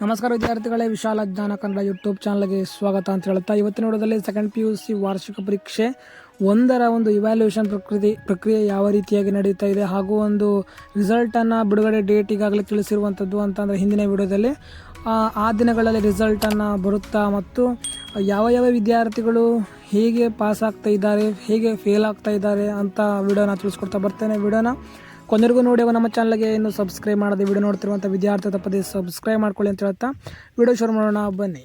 ನಮಸ್ಕಾರ ವಿದ್ಯಾರ್ಥಿಗಳೇ ವಿಶಾಲ ಜ್ಞಾನ ಕನ್ನಡ ಯೂಟ್ಯೂಬ್ ಚಾನಲ್ಗೆ ಸ್ವಾಗತ ಅಂತ ಹೇಳ್ತಾ ಇವತ್ತಿನ ನೋಡೋದಲ್ಲಿ ಸೆಕೆಂಡ್ ಪಿ ಯು ಸಿ ವಾರ್ಷಿಕ ಪರೀಕ್ಷೆ ಒಂದರ ಒಂದು ಇವ್ಯಾಲ್ಯೂಯೇಷನ್ ಪ್ರಕೃತಿ ಪ್ರಕ್ರಿಯೆ ಯಾವ ರೀತಿಯಾಗಿ ನಡೀತಾ ಇದೆ ಹಾಗೂ ಒಂದು ರಿಸಲ್ಟನ್ನು ಬಿಡುಗಡೆ ಡೇಟ್ ಈಗಾಗಲೇ ತಿಳಿಸಿರುವಂಥದ್ದು ಅಂತಂದರೆ ಹಿಂದಿನ ವಿಡಿಯೋದಲ್ಲಿ. ಆ, ಆ ದಿನಗಳಲ್ಲಿ ರಿಸಲ್ಟನ್ನು ಬರುತ್ತಾ ಮತ್ತು ಯಾವ ಯಾವ ವಿದ್ಯಾರ್ಥಿಗಳು ಹೇಗೆ ಪಾಸ್ ಆಗ್ತಾ ಇದ್ದಾರೆ ಹೇಗೆ ಫೇಲ್ ಆಗ್ತಾ ಇದ್ದಾರೆ ಅಂತ ವಿಡಿಯೋನ ತಿಳಿಸ್ಕೊಡ್ತಾ ಬರ್ತೇನೆ. ವಿಡಿಯೋನ ಕೊನೆಗೂ ನೋಡಿ ಅವ ನಮ್ಮ ಚಾನಲ್ಗೆ ಇನ್ನು ಸಬ್ಸ್ಕ್ರೈಬ್ ಮಾಡದೆ ವಿಡಿಯೋ ನೋಡ್ತಿರುವಂಥ ವಿದ್ಯಾರ್ಥಿ ತಪ್ಪದೆ ಸಬ್ಸ್ಕ್ರೈಬ್ ಮಾಡ್ಕೊಳ್ಳಿ ಅಂತ ಹೇಳ್ತಾ ವಿಡಿಯೋ ಶುರು ಮಾಡೋಣ ಬನ್ನಿ.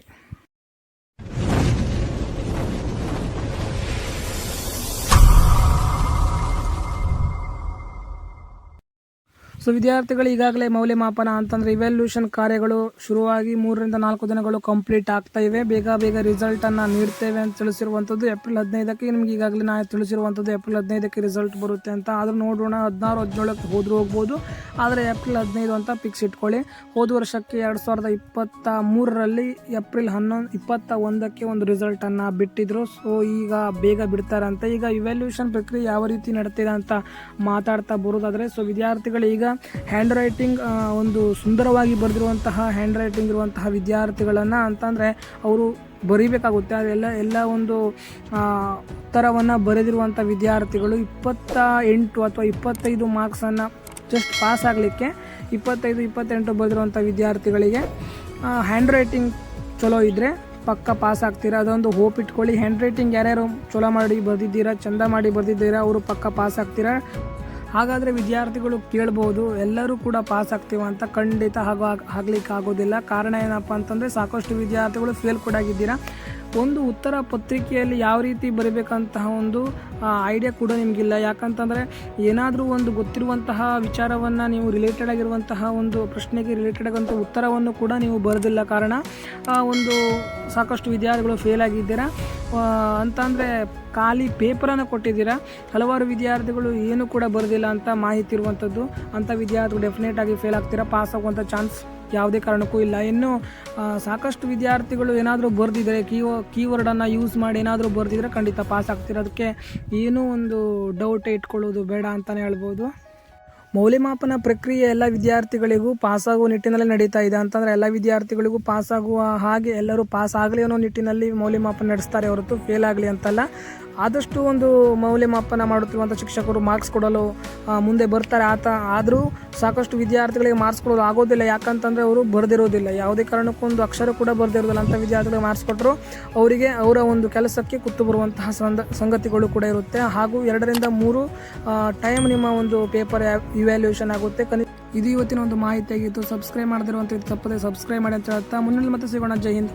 ಸೊ ವಿದ್ಯಾರ್ಥಿಗಳು ಈಗಾಗಲೇ ಮೌಲ್ಯಮಾಪನ ಅಂತಂದ್ರೆ ಇವೆಲ್ಯೂಷನ್ ಕಾರ್ಯಗಳು ಶುರುವಾಗಿ ಮೂರರಿಂದ ನಾಲ್ಕು ದಿನಗಳು ಕಂಪ್ಲೀಟ್ ಆಗ್ತಾ ಇವೆ. ಬೇಗ ಬೇಗ ರಿಸಲ್ಟನ್ನು ನೀಡ್ತೇವೆ ಅಂತ ತಿಳಿಸಿರುವಂಥದ್ದು ಏಪ್ರಿಲ್ ಹದಿನೈದಕ್ಕೆ. ನಿಮ್ಗೆ ಈಗಾಗಲೇ ನಾ ತಿಳಿಸಿರುವಂಥದ್ದು ಏಪ್ರಿಲ್ ಹದಿನೈದಕ್ಕೆ ರಿಸಲ್ಟ್ ಬರುತ್ತೆ ಅಂತ. ಆದರೂ ನೋಡೋಣ, ಹದಿನಾರು, ಹದಿನೇಳಕ್ಕೆ ಹೋದ್ರೆ ಹೋಗ್ಬೋದು. ಆದರೆ ಏಪ್ರಿಲ್ ಹದಿನೈದು ಅಂತ ಫಿಕ್ಸ್ ಇಟ್ಕೊಳ್ಳಿ. ಹೋದ ವರ್ಷಕ್ಕೆ ಎರಡು ಸಾವಿರದ ಇಪ್ಪತ್ತ ಮೂರರಲ್ಲಿ ಏಪ್ರಿಲ್ ಹನ್ನೊಂದು, ಇಪ್ಪತ್ತ ಒಂದಕ್ಕೆ ಒಂದು ರಿಸಲ್ಟನ್ನು ಬಿಟ್ಟಿದ್ರು. ಸೊ ಈಗ ಬೇಗ ಬಿಡ್ತಾರೆ ಅಂತ ಈಗ ಇವ್ಯಾಲ್ಯೂಷನ್ ಪ್ರಕ್ರಿಯೆ ಯಾವ ರೀತಿ ನಡೀತಿದೆ ಅಂತ ಮಾತಾಡ್ತಾ ಬರೋದಾದರೆ ಸೊ ವಿದ್ಯಾರ್ಥಿಗಳು ಈಗ ಹ್ಯಾಂಡ್ ರೈಟಿಂಗ್ ಒಂದು ಸುಂದರವಾಗಿ ಬರೆದಿರುವಂತಹ ಹ್ಯಾಂಡ್ ರೈಟಿಂಗ್ ಇರುವಂತಹ ವಿದ್ಯಾರ್ಥಿಗಳನ್ನು ಅಂತಂದರೆ ಅವರು ಬರೀಬೇಕಾಗುತ್ತೆ. ಅದೆಲ್ಲ ಎಲ್ಲ ಒಂದು ಉತ್ತರವನ್ನು ಬರೆದಿರುವಂಥ ವಿದ್ಯಾರ್ಥಿಗಳು ಇಪ್ಪತ್ತ ಎಂಟು ಅಥವಾ ಇಪ್ಪತ್ತೈದು ಮಾರ್ಕ್ಸನ್ನು ಜಸ್ಟ್ ಪಾಸ್ ಆಗಲಿಕ್ಕೆ ಇಪ್ಪತ್ತೈದು, ಇಪ್ಪತ್ತೆಂಟು ಬರೆದಿರುವಂಥ ವಿದ್ಯಾರ್ಥಿಗಳಿಗೆ ಹ್ಯಾಂಡ್ ರೈಟಿಂಗ್ ಚಲೋ ಇದ್ದರೆ ಪಕ್ಕ ಪಾಸ್ ಆಗ್ತೀರಾ? ಅದೊಂದು ಹೋಪ್ ಇಟ್ಕೊಳ್ಳಿ. ಹ್ಯಾಂಡ್ ರೈಟಿಂಗ್ ಯಾರ್ಯಾರು ಚಲೋ ಮಾಡಿ ಬರೆದಿದ್ದೀರಾ, ಚಂದ ಮಾಡಿ ಬರೆದಿದ್ದೀರಾ, ಅವರು ಪಕ್ಕ ಪಾಸ್ ಆಗ್ತೀರಾ? ಹಾಗಾದರೆ ವಿದ್ಯಾರ್ಥಿಗಳು ಕೇಳ್ಬೋದು, ಎಲ್ಲರೂ ಕೂಡ ಪಾಸ್ ಆಗ್ತೀವ ಅಂತ ಖಂಡಿತ ಹಾಗೂ ಆಗ್ಲಿಕ್ಕೆ ಆಗೋದಿಲ್ಲ. ಕಾರಣ ಏನಪ್ಪ ಅಂತಂದರೆ ಸಾಕಷ್ಟು ವಿದ್ಯಾರ್ಥಿಗಳು ಫೇಲ್ ಕೂಡ ಆಗಿದ್ದೀರಾ? ಒಂದು ಉತ್ತರ ಪತ್ರಿಕೆಯಲ್ಲಿ ಯಾವ ರೀತಿ ಬರೀಬೇಕಂತಹ ಒಂದು ಐಡಿಯಾ ಕೂಡ ನಿಮಗಿಲ್ಲ. ಯಾಕಂತಂದರೆ ಏನಾದರೂ ಒಂದು ಗೊತ್ತಿರುವಂತಹ ವಿಚಾರವನ್ನು ನೀವು ರಿಲೇಟೆಡ್ ಆಗಿರುವಂತಹ ಒಂದು ಪ್ರಶ್ನೆಗೆ ರಿಲೇಟೆಡ್ ಆಗುವಂಥ ಉತ್ತರವನ್ನು ಕೂಡ ನೀವು ಬರೆದಿಲ್ಲ ಕಾರಣ ಒಂದು ಸಾಕಷ್ಟು ವಿದ್ಯಾರ್ಥಿಗಳು ಫೇಲ್ ಆಗಿದ್ದೀರಾ? ಅಂತ ಅಂತಂದರೆ ಖಾಲಿ ಪೇಪರನ್ನು ಕೊಟ್ಟಿದ್ದೀರಾ? ಹಲವಾರು ವಿದ್ಯಾರ್ಥಿಗಳು ಏನು ಕೂಡ ಬರೆದಿಲ್ಲ ಅಂತ ಮಾಹಿತಿ ಇರುವಂಥದ್ದು ಅಂಥ ವಿದ್ಯಾರ್ಥಿಗಳು ಡೆಫಿನೆಟ್ ಆಗಿ ಫೇಲ್ ಆಗ್ತೀರಾ? ಪಾಸ್ ಆಗುವಂಥ ಚಾನ್ಸ್ ಯಾವುದೇ ಕಾರಣಕ್ಕೂ ಇಲ್ಲ. ಇನ್ನು ಸಾಕಷ್ಟು ವಿದ್ಯಾರ್ಥಿಗಳು ಏನಾದರೂ ಬರೆದಿದ್ದಾರೆ ಕೀ ಕೀವರ್ಡನ್ನು ಯೂಸ್ ಮಾಡಿ ಏನಾದರೂ ಬರೆದಿದ್ರೆ ಖಂಡಿತ ಪಾಸ್ ಆಗ್ತೀರ. ಅದಕ್ಕೆ ಏನೂ ಒಂದು ಡೌಟ್ ಇಟ್ಕೊಳ್ಳೋದು ಬೇಡ ಅಂತಲೇ ಹೇಳ್ಬೋದು. ಮೌಲ್ಯಮಾಪನ ಪ್ರಕ್ರಿಯೆ ಎಲ್ಲ ವಿದ್ಯಾರ್ಥಿಗಳಿಗೂ ಪಾಸಾಗುವ ನಿಟ್ಟಿನಲ್ಲಿ ನಡೀತಾ ಇದೆ. ಅಂತಂದರೆ ಎಲ್ಲ ವಿದ್ಯಾರ್ಥಿಗಳಿಗೂ ಪಾಸಾಗುವ ಹಾಗೆ ಎಲ್ಲರೂ ಪಾಸ್ ಆಗಲಿ ಅನ್ನೋ ನಿಟ್ಟಿನಲ್ಲಿ ಮೌಲ್ಯಮಾಪನ ನಡೆಸ್ತಾರೆ ಹೊರತು ಫೇಲ್ ಆಗಲಿ ಅಂತಲ್ಲ. ಆದಷ್ಟು ಒಂದು ಮೌಲ್ಯಮಾಪನ ಮಾಡುತ್ತಿರುವಂಥ ಶಿಕ್ಷಕರು ಮಾರ್ಕ್ಸ್ ಕೊಡಲು ಮುಂದೆ ಬರ್ತಾರೆ. ಆತ ಆದರೂ ಸಾಕಷ್ಟು ವಿದ್ಯಾರ್ಥಿಗಳಿಗೆ ಮಾರ್ಕ್ಸ್ ಕೊಡಲು ಆಗೋದಿಲ್ಲ. ಯಾಕಂತಂದರೆ ಅವರು ಬರೆದಿರೋದಿಲ್ಲ. ಯಾವುದೇ ಕಾರಣಕ್ಕೂ ಒಂದು ಅಕ್ಷರ ಕೂಡ ಬರೆದಿರೋದಿಲ್ಲ ಅಂತ ವಿದ್ಯಾರ್ಥಿಗಳಿಗೆ ಮಾರ್ಕ್ಸ್ ಕೊಟ್ಟರು ಅವರಿಗೆ ಅವರ ಒಂದು ಕೆಲಸಕ್ಕೆ ಕುತ್ತು ಬರುವಂತಹ ಸಂಗತಿಗಳು ಕೂಡ ಇರುತ್ತೆ. ಹಾಗೂ ಎರಡರಿಂದ ಮೂರು ಟೈಮ್ ನಿಮ್ಮ ಒಂದು ಪೇಪರ್ ಇವ್ಯಾಲ್ಯೂಯೇಷನ್ ಆಗುತ್ತೆ. ಕನಿ ಇದು ಇವತ್ತಿನ ಒಂದು ಮಾಹಿತಿ ಆಗಿತ್ತು ಸಬ್ಸ್ಕ್ರೈಬ್ ಮಾಡದಿರುವಂಥ ತಪ್ಪದೆ ಸಬ್ಸ್ಕ್ರೈಬ್ ಮಾಡಿ ಅಂತ ಹೇಳ್ತಾ. ಮುನ್ನಲ್ಲಿ ಮತ್ತೆ ಸಿಗೋಣ. ಜೈ ಹಿಂದ್.